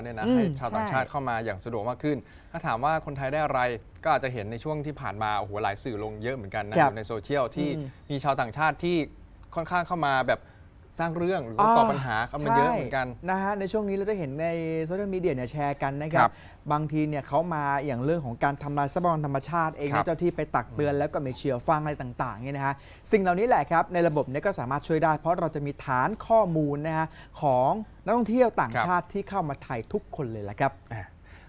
เนี่ยนะอืมให้ชาวต่างใช่ชาติเข้ามาอย่างสะดวกมากขึ้น ถ้าถามว่าคนไทยได้อะไรก็อาจจะเห็นในช่วงที่ผ่านมาโอ้โหหลายสื่อลงเยอะเหมือนกันนะครับอยู่ในโซเชียลที่อืมมีชาวต่างชาติที่ค่อนข้างเข้ามาแบบ สร้างเรื่องหรือว่าก่อปัญหาเข้ามาเยอะเหมือนกันใช่นะฮะในช่วงนี้เราจะเห็นในโซเชียลมีเดียเนี่ยแชร์กันนะครัครับบบางทีเนี่ยเขามาอย่างเรื่องของการทำลายทรัพยากรธรรมชาติเองครันะบเจ้าที่ไปตักเตือนแล้วก็ไม่เชื่อฟังอะไรต่างๆเนี่ยนะฮะสิ่งเหล่านี้แหละครับในระบบเนี่ยก็สามารถช่วยได้ เพราะเราจะมีฐานข้อมูลนะฮะของนักท่องเที่ยวต่างชาติที่เข้ามาไทยทุกคนเลยละครับอะ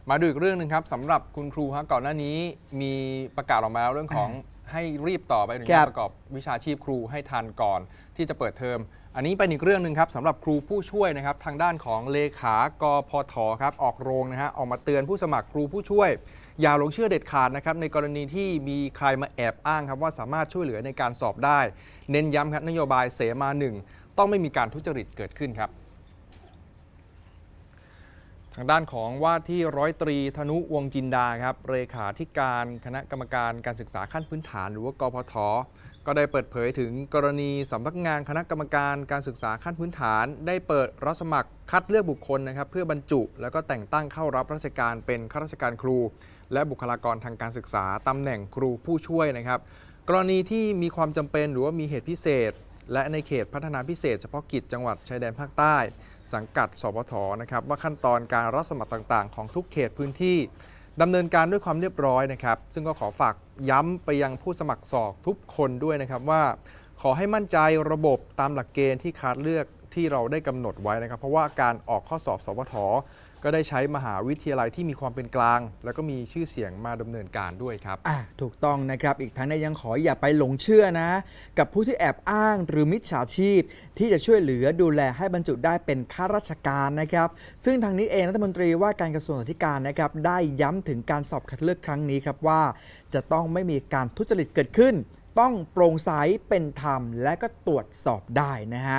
มาดูอีกเรื่องหนึ่งครับสำหรับคุณครูครับก่อนหน้านี้มีประกาศออกมาแล้วเรื่องของให้รีบต่อไปหนึ่งครับประกอบวิชาชีพครูให้ทันก่อนที่จะเปิดเทอม อันนี้เป็นอีกเรื่องหนึ่งครับสำหรับครูผู้ช่วยนะครับทางด้านของเลขากพทครับออกโรงนะฮะออกมาเตือนผู้สมัครครูผู้ช่วย อย่าหลงเชื่อเด็ดขาดนะครับในกรณีที่มีใครมาแอบอ้างครับว่าสามารถช่วยเหลือในการสอบได้ เน้นย้ำครับนโยบายเสมาหนึ่งต้องไม่มีการทุจริตเกิดขึ้นครับ ทางด้านของว่าที่ร้อยตรีธนุวงจินดาครับเลขาธิการคณะกรรมการการศึกษาขั้นพื้นฐาน หรือว่ากพท ก็ได้เปิดเผยถึงกรณีสำนักงานคณะกรรมการการศึกษาขั้นพื้นฐาน ได้เปิดรับสมัครคัดเลือกบุคคลนะครับ เพื่อบรรจุ แล้วก็แต่งตั้งเข้ารับราชการเป็นข้าราชการครู และบุคลากรทางการศึกษาตำแหน่งครูผู้ช่วยนะครับ กรณีที่มีความจำเป็นหรือว่ามีเหตุพิเศษ และในเขตพัฒนาพิเศษเฉพาะกิจจังหวัดชายแดนภาคใต้ สังกัดสพทนะครับว่าขั้นตอนการรับสมัครต่างๆ ของทุกเขตพื้นที่ ดำเนินการด้วยความเรียบร้อยนะครับ ซึ่งก็ขอฝากย้ำไปยังผู้สมัครสอบทุกคนด้วยนะครับว่า ขอให้มั่นใจระบบตามหลักเกณฑ์ที่คัดเลือก ที่เราได้กำหนดไว้นะครับ เพราะว่าการออกข้อสอบสพทก็ได้ใช้มหาวิทยาลัยที่มีความเป็นกลาง แล้วก็มีชื่อเสียงมาดำเนินการด้วยครับถูกต้องนะครับ อีกทั้งนยังขออย่าไปหลงเชื่อนะ กับผู้ที่แอบอ้างหรือมิจฉาชีพ ที่จะช่วยเหลือดูแลให้บรรจุได้เป็นข้าราชการนะครับ ซึ่งทางนี้เองรัฐมนตรีว่าการกระทรวงศึกษาธิการนะครับ ได้ย้ำถึงการสอบคัดเลือกครั้งนี้ครับว่า จะต้องไม่มีการทุจริตเกิดขึ้น ต้องโปร่งใสเป็นธรรมและก็ตรวจสอบได้นะฮะ